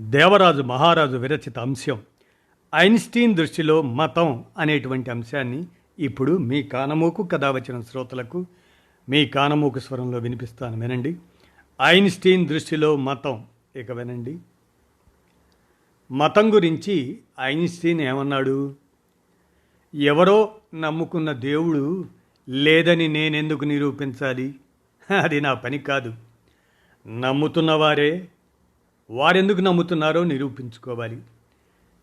దేవరాజు మహారాజు విరచిత అంశం ఐన్స్టీన్ దృష్టిలో మతం అనేటువంటి అంశాన్ని ఇప్పుడు మీ కానమూకు కథ వచ్చిన శ్రోతలకు మీ కానమూకు స్వరంలో వినిపిస్తాను వినండి. ఐన్స్టీన్ దృష్టిలో మతం ఇక వినండి. మతం గురించి ఐన్స్టీన్ ఏమన్నాడు? ఎవరో నమ్ముకున్న దేవుడు లేదని నేనెందుకు నిరూపించాలి? అది నా పని కాదు. నమ్ముతున్నవారే వారెందుకు నమ్ముతున్నారో నిరూపించుకోవాలి.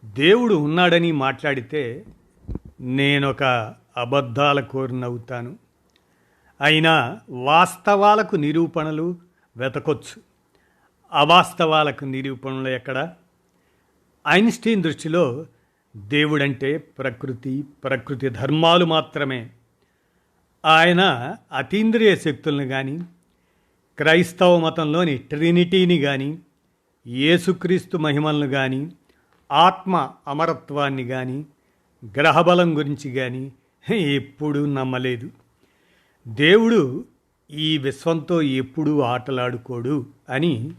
దేవుడు ఉన్నాడని మాట్లాడితే నేనొక అబద్ధాల కోరినవుతాను అయినా వాస్తవాలకు నిరూపణలు వెతకొచ్చు. అవాస్తవాలకు నిరూపణలు ఎక్కడ? ఐన్స్టీన్ దృష్టిలో దేవుడంటే ప్రకృతి ప్రకృతి ధర్మాలు మాత్రమే. ఆయన అతీంద్రియ శక్తులను కానీ క్రైస్తవ మతంలోని ట్రినిటీని కానీ యేసుక్రీస్తు మహిమలను కానీ ఆత్మ అమరత్వాన్ని కానీ గ్రహబలం గురించి కానీ ఎప్పుడూ నమ్మలేదు. దేవుడు ఈ విశ్వంతో ఎప్పుడూ ఆటలాడుకోడు అని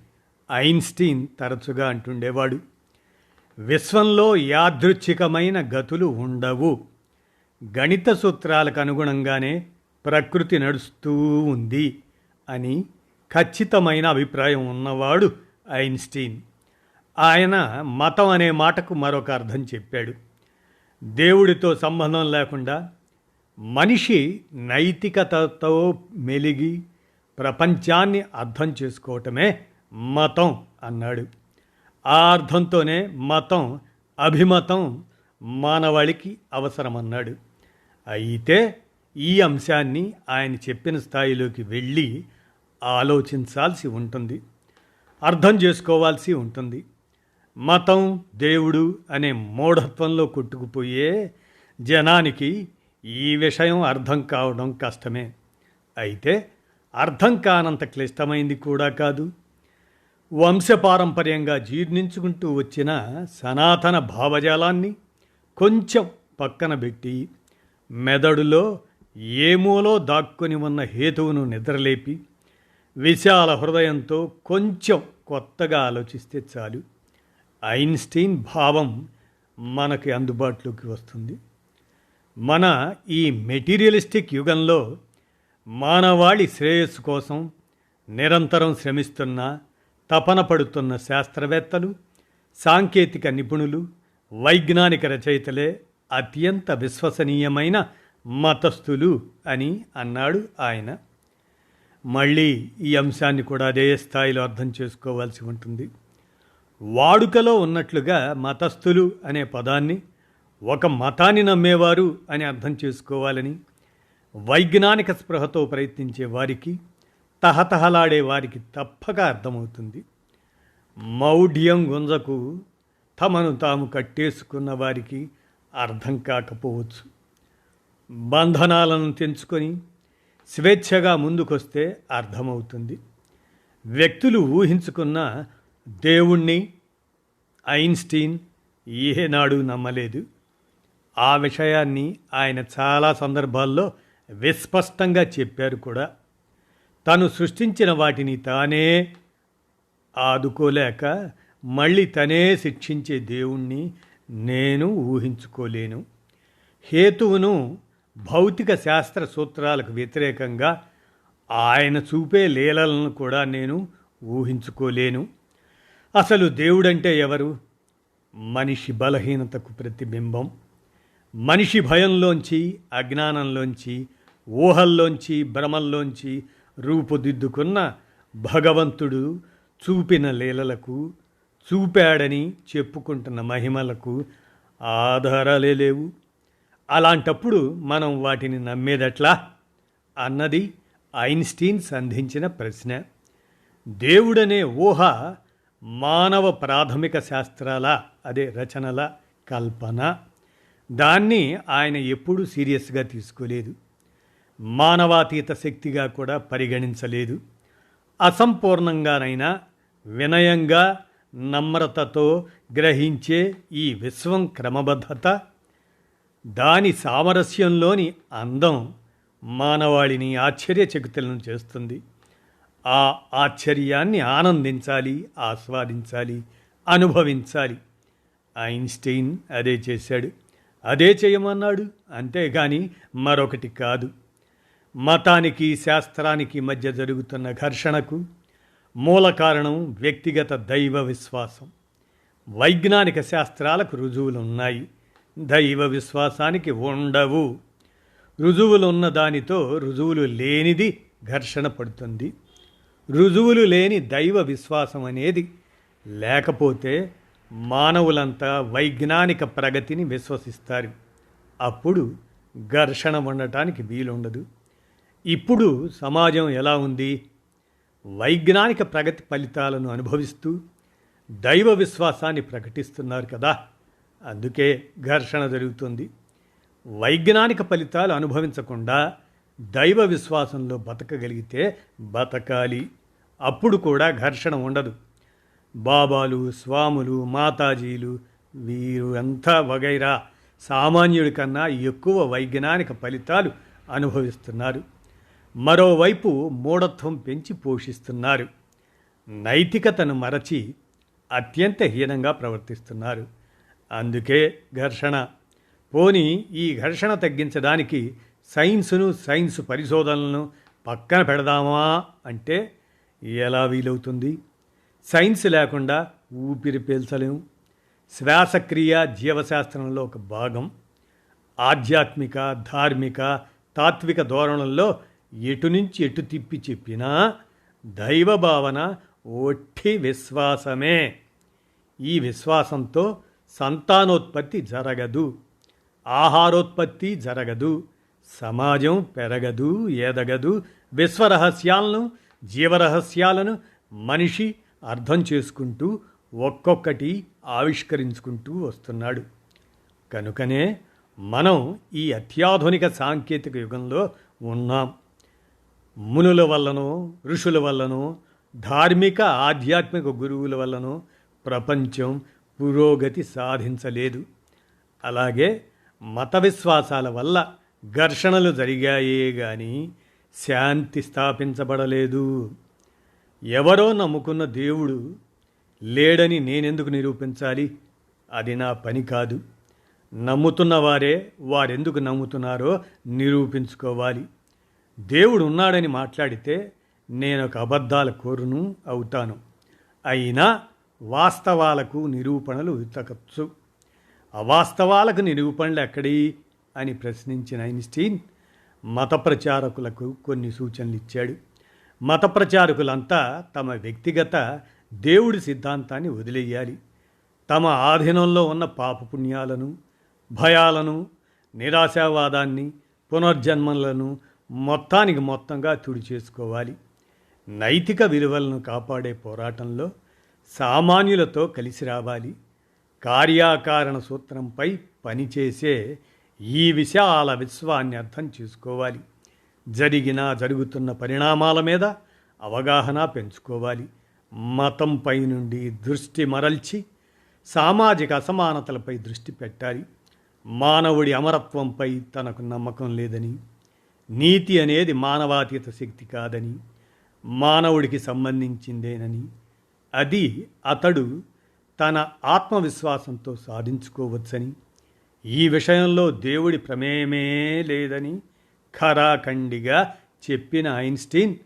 ఐన్స్టీన్ తరచుగా అంటుండేవాడు. విశ్వంలో యాదృచ్ఛికమైన గతులు ఉండవు. గణిత సూత్రాలకు అనుగుణంగానే ప్రకృతి నడుస్తూ ఉంది అని ఖచ్చితమైన అభిప్రాయం ఉన్నవాడు ఐన్స్టీన్. ఆయన మతం అనే మాటకు మరొక అర్థం చెప్పాడు. దేవుడితో సంబంధం లేకుండా మనిషి నైతికతతో మెలిగి ప్రపంచాన్ని అర్థం చేసుకోవటమే మతం అన్నాడు. ఆ అర్థంతోనే మతం అభిమతం మానవాళికి అవసరమన్నాడు. అయితే ఈ అంశాన్ని ఆయన చెప్పిన స్థాయిలోకి వెళ్ళి ఆలోచించాల్సి ఉంటుంది. అర్థం చేసుకోవాల్సి ఉంటుంది. మతం దేవుడు అనే మూఢత్వంలో కొట్టుకుపోయే జనానికి ఈ విషయం అర్థం కావడం కష్టమే. అయితే అర్థం కానంత క్లిష్టమైంది కూడా కాదు. వంశపారంపర్యంగా జీర్ణించుకుంటూ వచ్చిన సనాతన భావజాలాన్ని కొంచెం పక్కన పెట్టి మెదడులో ఏమూలో దాక్కుని ఉన్న హేతువును నిద్రలేపి విశాల హృదయంతో కొంచెం కొత్తగా ఆలోచిస్తే చాలు. ఐన్స్టీన్ భావం మనకి అందుబాటులోకి వస్తుంది. మన ఈ మెటీరియలిస్టిక్ యుగంలో మానవాళి శ్రేయస్సు కోసం నిరంతరం శ్రమిస్తున్న తపన పడుతున్న శాస్త్రవేత్తలు సాంకేతిక నిపుణులు వైజ్ఞానిక రచయితలే అత్యంత విశ్వసనీయమైన మతస్థులు అని అన్నాడు ఆయన. మళ్ళీ ఈ అంశాన్ని కూడా అదే స్థాయిలో అర్థం చేసుకోవాల్సి ఉంటుంది. వాడుకలో ఉన్నట్లుగా మతస్థులు అనే పదాన్ని ఒక మతాన్ని నమ్మేవారు అని అర్థం చేసుకోవాలని వైజ్ఞానిక స్పృహతో ప్రయత్నించే వారికి తహతహలాడే వారికి తప్పక అర్థమవుతుంది. మౌఢ్యం గుంజకు తమను తాము కట్టేసుకున్న వారికి అర్థం కాకపోవచ్చు. బంధనాలను తెంచుకొని స్వేచ్ఛగా ముందుకొస్తే అర్థమవుతుంది. వ్యక్తులు ఊహించుకున్న దేవుణ్ణి ఐన్స్టీన్ ఏనాడు నమ్మలేదు. ఆ విషయాన్ని ఆయన చాలా సందర్భాల్లో విస్పష్టంగా చెప్పారు కూడా. తను సృష్టించిన వాటిని తానే ఆదుకోలేక మళ్ళీ తనే శిక్షించే దేవుణ్ణి నేను ఊహించుకోలేను. హేతువును భౌతిక శాస్త్ర సూత్రాలకు వ్యతిరేకంగా ఆయన చూపే లీలలను కూడా నేను ఊహించుకోలేను. అసలు దేవుడంటే ఎవరు? మనిషి బలహీనతకు ప్రతిబింబం. మనిషి భయంలోంచి అజ్ఞానంలోంచి ఊహల్లోంచి భ్రమల్లోంచి రూపుదిద్దుకున్న భగవంతుడు చూపిన లీలలకు చూపాడని చెప్పుకుంటున్న మహిమలకు ఆధారాలే లేవు. అలాంటప్పుడు మనం వాటిని నమ్మేదట్లా? అన్నది ఐన్స్టీన్ సంధించిన ప్రశ్న. దేవుడనే ఊహ మానవ ప్రాథమిక శాస్త్రాల అదే రచనల కల్పన. దాన్ని ఆయన ఎప్పుడూ సీరియస్గా తీసుకోలేదు. మానవాతీత శక్తిగా కూడా పరిగణించలేదు. అసంపూర్ణంగానైనా వినయంగా నమ్రతతో గ్రహించే ఈ విశ్వం క్రమబద్ధత దాని సామరస్యంలోని అందం మానవాళిని ఆశ్చర్యచకితులను చేస్తుంది. ఆ ఆశ్చర్యాన్ని ఆనందించాలి ఆస్వాదించాలి అనుభవించాలి. ఐన్స్టీన్ అదే చేశాడు. అదే చేయమన్నాడు. అంతేగాని మరొకటి కాదు. మతానికి శాస్త్రానికి మధ్య జరుగుతున్న ఘర్షణకు మూల కారణం వ్యక్తిగత దైవ విశ్వాసం. వైజ్ఞానిక శాస్త్రాలకు రుజువులు ఉన్నాయి దైవ విశ్వాసానికి ఉండవు. రుజువులు ఉన్న దానితో రుజువులు లేనిది ఘర్షణ పడుతుంది. రుజువులు లేని దైవ విశ్వాసం అనేది లేకపోతే మానవులంతా వైజ్ఞానిక ప్రగతిని విశ్వసిస్తారు. అప్పుడు ఘర్షణ ఉండటానికి వీలుండదు. ఇప్పుడు సమాజం ఎలా ఉంది? వైజ్ఞానిక ప్రగతి ఫలితాలను అనుభవిస్తూ దైవ విశ్వాసాన్ని ప్రకటిస్తున్నారు కదా. అందుకే ఘర్షణ జరుగుతుంది. వైజ్ఞానిక ఫలితాలు అనుభవించకుండా దైవ విశ్వాసంలో బతకగలిగితే బతకాలి. అప్పుడు కూడా ఘర్షణ ఉండదు. బాబాలు స్వాములు మాతాజీలు వీరు అంతా వగైరా. సామాన్యుడి కన్నా ఎక్కువ వైజ్ఞానిక ఫలితాలు అనుభవిస్తున్నారు. మరోవైపు మూఢత్వం పెంచి పోషిస్తున్నారు. నైతికతను మరచి అత్యంత హీనంగా ప్రవర్తిస్తున్నారు. అందుకే ఘర్షణ. పోని ఈ ఘర్షణ తగ్గించడానికి సైన్సును సైన్స్ పరిశోధనలను పక్కన పెడదామా అంటే ఎలా వీలవుతుంది? సైన్స్ లేకుండా ఊపిరి పీల్చలేము శ్వాసక్రియ జీవశాస్త్రంలో ఒక భాగం. ఆధ్యాత్మిక ధార్మిక తాత్విక ధోరణుల్లో ఎటు నుంచి ఎటు తిప్పి చెప్పినా దైవ భావన ఒట్టి విశ్వాసమే. ఈ విశ్వాసంతో సంతానోత్పత్తి జరగదు ఆహారోత్పత్తి జరగదు సమాజం పెరగదు ఎదగదు విశ్వరహస్యాలను జీవరహస్యాలను మనిషి అర్థం చేసుకుంటూ ఒక్కొక్కటి ఆవిష్కరించుకుంటూ వస్తున్నాడు. కనుకనే మనం ఈ అత్యాధునిక సాంకేతిక యుగంలో ఉన్నాం. మునుల వల్లనో ఋషుల వల్లనో ధార్మిక ఆధ్యాత్మిక గురువుల వల్లనో ప్రపంచం పురోగతి సాధించలేదు. అలాగే మత విశ్వాసాల వల్ల ఘర్షణలు జరిగాయే గాని శాంతి స్థాపించబడలేదు. ఎవరో నమ్ముకున్న దేవుడు లేడని నేనెందుకు నిరూపించాలి? అది నా పని కాదు. నమ్ముతున్న వారే వారెందుకు నమ్ముతున్నారో నిరూపించుకోవాలి. దేవుడు ఉన్నాడని మాట్లాడితే నేను ఒక అబద్ధాల కోరును అవుతాను. అయినా వాస్తవాలకు నిరూపణలు వెతకచ్చు అవాస్తవాలకు నిరూపణలు ఎక్కడి? అని ప్రశ్నించిన ఐన్స్టీన్ మత ప్రచారకులకు కొన్ని సూచనలు ఇచ్చాడు. మత ప్రచారకులంతా తమ వ్యక్తిగత దేవుడి సిద్ధాంతాన్ని వదిలేయాలి. తమ ఆధీనంలో ఉన్న పాపపుణ్యాలను భయాలను నిరాశావాదాన్ని పునర్జన్మలను మొత్తానికి మొత్తంగా తుడి చేసుకోవాలి నైతిక విలువలను కాపాడే పోరాటంలో సామాన్యులతో కలిసి రావాలి. కార్యాకారణ సూత్రంపై పనిచేసే ఈ విశాల విశ్వాన్ని అర్థం చేసుకోవాలి. జరిగిన జరుగుతున్న పరిణామాల మీద అవగాహన పెంచుకోవాలి. మతంపై నుండి దృష్టి మరల్చి సామాజిక అసమానతలపై దృష్టి పెట్టాలి. మానవుడి అమరత్వంపై తనకు నమ్మకం లేదని నీతి అనేది మానవాతీత శక్తి కాదని మానవుడికి సంబంధించిందేనని అది అతడు తన ఆత్మవిశ్వాసంతో సాధించుకోవచ్చని ఈ విషయంలో దేవుడి ప్రమేయమే లేదని ఖరాఖండిగా చెప్పిన ఐన్స్టీన్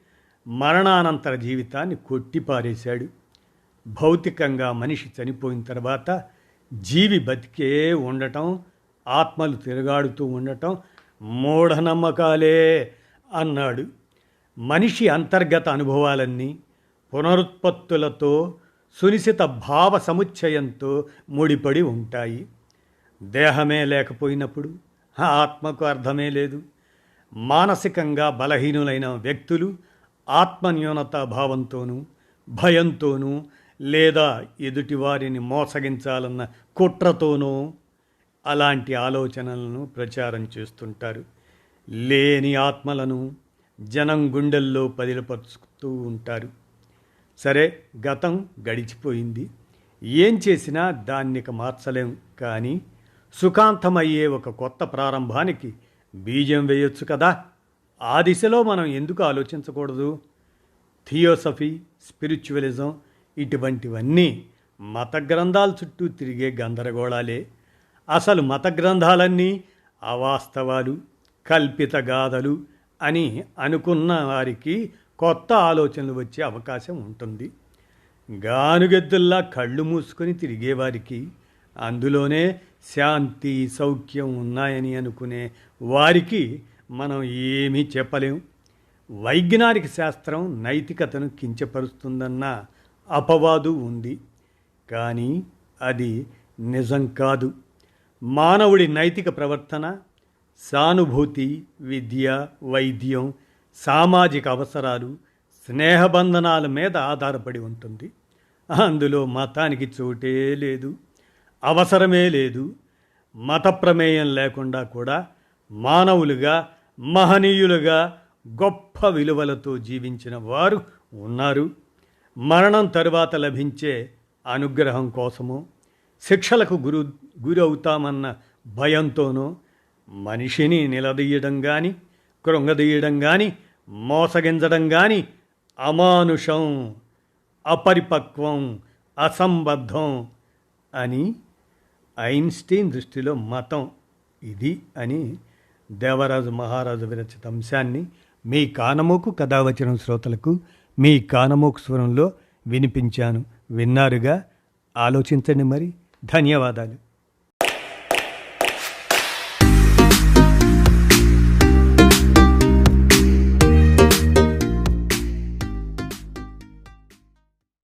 మరణానంతర జీవితాన్ని కొట్టిపారేశాడు. భౌతికంగా మనిషి చనిపోయిన తర్వాత జీవి బతికే ఉండటం ఆత్మలు తిరగాడుతూ ఉండటం మూఢనమ్మకాలే అన్నాడు. మనిషి అంతర్గత అనుభవాలన్నీ పునరుత్పత్తులతో సునిశిత భావ సముచ్చయంతో ముడిపడి ఉంటాయి. దేహమే లేకపోయినప్పుడు ఆత్మకు అర్థమే లేదు. మానసికంగా బలహీనులైన వ్యక్తులు ఆత్మన్యూనతా భావంతోనూ భయంతోనూ లేదా ఎదుటివారిని మోసగించాలన్న కుట్రతోనూ అలాంటి ఆలోచనలను ప్రచారం చేస్తుంటారు. లేని ఆత్మలను జనం గుండెల్లో పదిలపరుచుతూ ఉంటారు. సరే గతం గడిచిపోయింది. ఏం చేసినా దాన్నిక మార్చలేం కానీ సుఖాంతమయ్యే ఒక కొత్త ప్రారంభానికి బీజం వేయొచ్చు కదా. ఆ దిశలో మనం ఎందుకు ఆలోచించకూడదు? థియోసఫీ స్పిరిచువలిజం ఇటువంటివన్నీ మత గ్రంథాల చుట్టూ తిరిగే గందరగోళాలే. అసలు మత గ్రంథాలన్నీ అవాస్తవాలు కల్పిత గాథలు అని అనుకున్న వారికి కొత్త ఆలోచనలు వచ్చే అవకాశం ఉంటుంది. గానుగెద్దుల్లా కళ్ళు మూసుకొని తిరిగేవారికి అందులోనే శాంతి సౌఖ్యం ఉన్నాయని అనుకునే వారికి మనం ఏమీ చెప్పలేం. వైజ్ఞానిక శాస్త్రం నైతికతను కించపరుస్తుందన్న అపవాదు ఉంది. కానీ అది నిజం కాదు. మానవుడి నైతిక ప్రవర్తన సానుభూతి విద్య వైద్యం సామాజిక అవసరాలు స్నేహబంధనాల మీద ఆధారపడి ఉంటుంది. అందులో మతానికి చోటే లేదు అవసరమే లేదు మత ప్రమేయం లేకుండా కూడా మానవులుగా మహనీయులుగా గొప్ప విలువలతో జీవించిన వారు ఉన్నారు. మరణం తరువాత లభించే అనుగ్రహం కోసమో శిక్షలకు గురు గురవుతామన్న భయంతోనో మనిషిని నిలదీయడం కానీ కృంగదీయడం కానీ మోసగించడం కానీ అమానుషం అపరిపక్వం అసంబద్ధం అని ఐన్స్టీన్ దృష్టిలో మతం ఇది అని దేవరాజు మహారాజు విరచిత అంశాన్ని మీ కానమోకు కథావచనం శ్రోతలకు మీ కానమోకు స్వరంలో వినిపించాను. విన్నారుగా? ఆలోచించండి మరి. ధన్యవాదాలు.